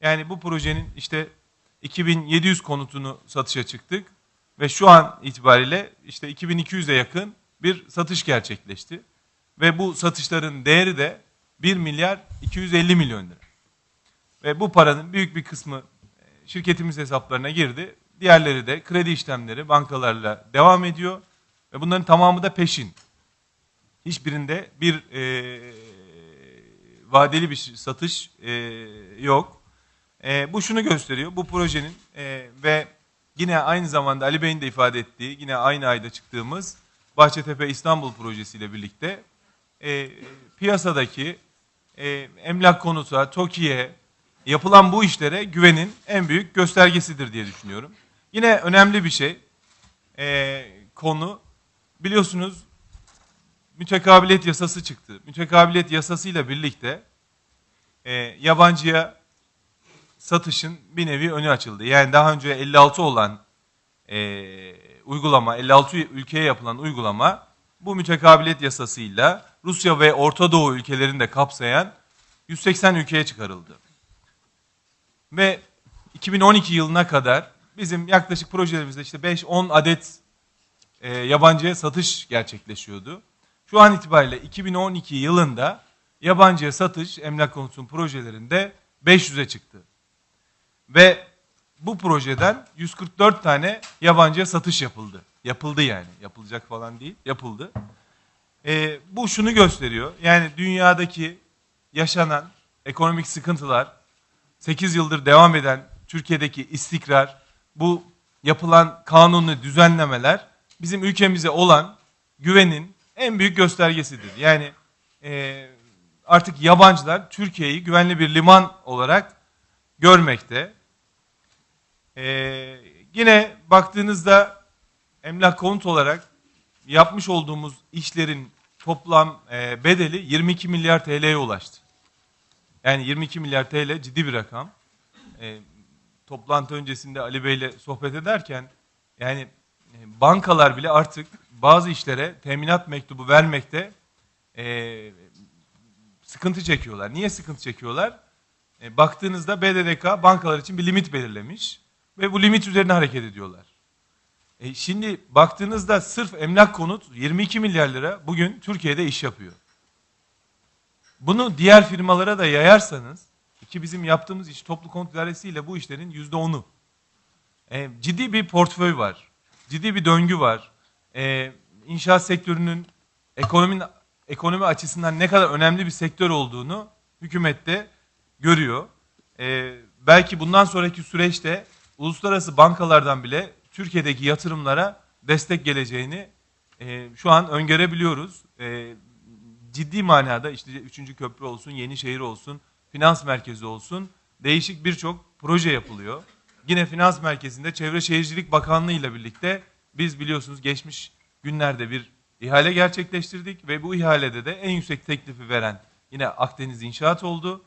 Yani bu projenin işte 2700 konutunu satışa çıktık ve şu an itibariyle işte 2200'e yakın bir satış gerçekleşti. Ve bu satışların değeri de 1 milyar 250 milyon lira. Ve bu paranın büyük bir kısmı e, şirketimiz hesaplarına girdi. Diğerleri de kredi işlemleri bankalarla devam ediyor. Ve bunların tamamı da peşin. Hiçbirinde bir e, vadeli bir satış e, yok. E, bu şunu gösteriyor. Bu projenin e, ve yine aynı zamanda Ali Bey'in de ifade ettiği, yine aynı ayda çıktığımız Bahçetepe İstanbul projesiyle birlikte e, piyasadaki e, emlak konuta, TOKİ'ye yapılan bu işlere güvenin en büyük göstergesidir diye düşünüyorum. Yine önemli bir şey, e, konu biliyorsunuz mütekabiliyet yasası çıktı. Mütekabiliyet yasasıyla birlikte e, yabancıya satışın bir nevi önü açıldı. Yani daha önce 56 olan e, uygulama, 56 ülkeye yapılan uygulama bu mütekabiliyet yasasıyla Rusya ve Orta Doğu ülkelerini de kapsayan 180 ülkeye çıkarıldı. Ve 2012 yılına kadar bizim yaklaşık projelerimizde işte 5-10 adet e, yabancıya satış gerçekleşiyordu. Şu an itibariyle 2012 yılında yabancıya satış emlak konutunun projelerinde 500'e çıktı. Ve bu projeden 144 tane yabancıya satış yapıldı. Yapıldı yani. Yapılacak falan değil. Yapıldı. Ee, bu şunu gösteriyor. Yani dünyadaki yaşanan ekonomik sıkıntılar, 8 yıldır devam eden Türkiye'deki istikrar, bu yapılan kanunlu düzenlemeler bizim ülkemize olan güvenin en büyük göstergesidir. Yani e, artık yabancılar Türkiye'yi güvenli bir liman olarak görmekte. E, yine baktığınızda emlak konut olarak yapmış olduğumuz işlerin toplam e, bedeli 22 milyar TL'ye ulaştı. Yani 22 milyar TL ciddi bir rakam. E, toplantı öncesinde Ali Bey'le sohbet ederken yani e, bankalar bile artık bazı işlere teminat mektubu vermekte e, sıkıntı çekiyorlar. Niye sıkıntı çekiyorlar? E, baktığınızda BDDK bankalar için bir limit belirlemiş ve bu limit üzerine hareket ediyorlar. E, şimdi baktığınızda sırf emlak konut 22 milyar lira bugün Türkiye'de iş yapıyor. Bunu diğer firmalara da yayarsanız ki bizim yaptığımız iş toplu konut idaresiyle bu işlerin yüzde onu. E, ciddi bir portföy var. Ciddi bir döngü var. E, inşaat sektörünün ekonominin ekonomi açısından ne kadar önemli bir sektör olduğunu hükümette görüyor. E, belki bundan sonraki süreçte uluslararası bankalardan bile Türkiye'deki yatırımlara destek geleceğini e, şu an öngörebiliyoruz. E, ciddi manada işte 3. köprü olsun, yeni şehir olsun, finans merkezi olsun değişik birçok proje yapılıyor. Yine finans merkezinde Çevre Şehircilik Bakanlığı ile birlikte biz biliyorsunuz geçmiş günlerde bir ihale gerçekleştirdik ve bu ihalede de en yüksek teklifi veren yine Akdeniz İnşaat oldu.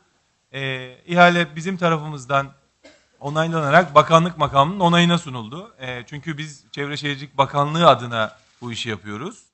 Ee, ihale bizim tarafımızdan onaylanarak bakanlık makamının onayına sunuldu. Ee, çünkü biz Çevre Şehircilik Bakanlığı adına bu işi yapıyoruz.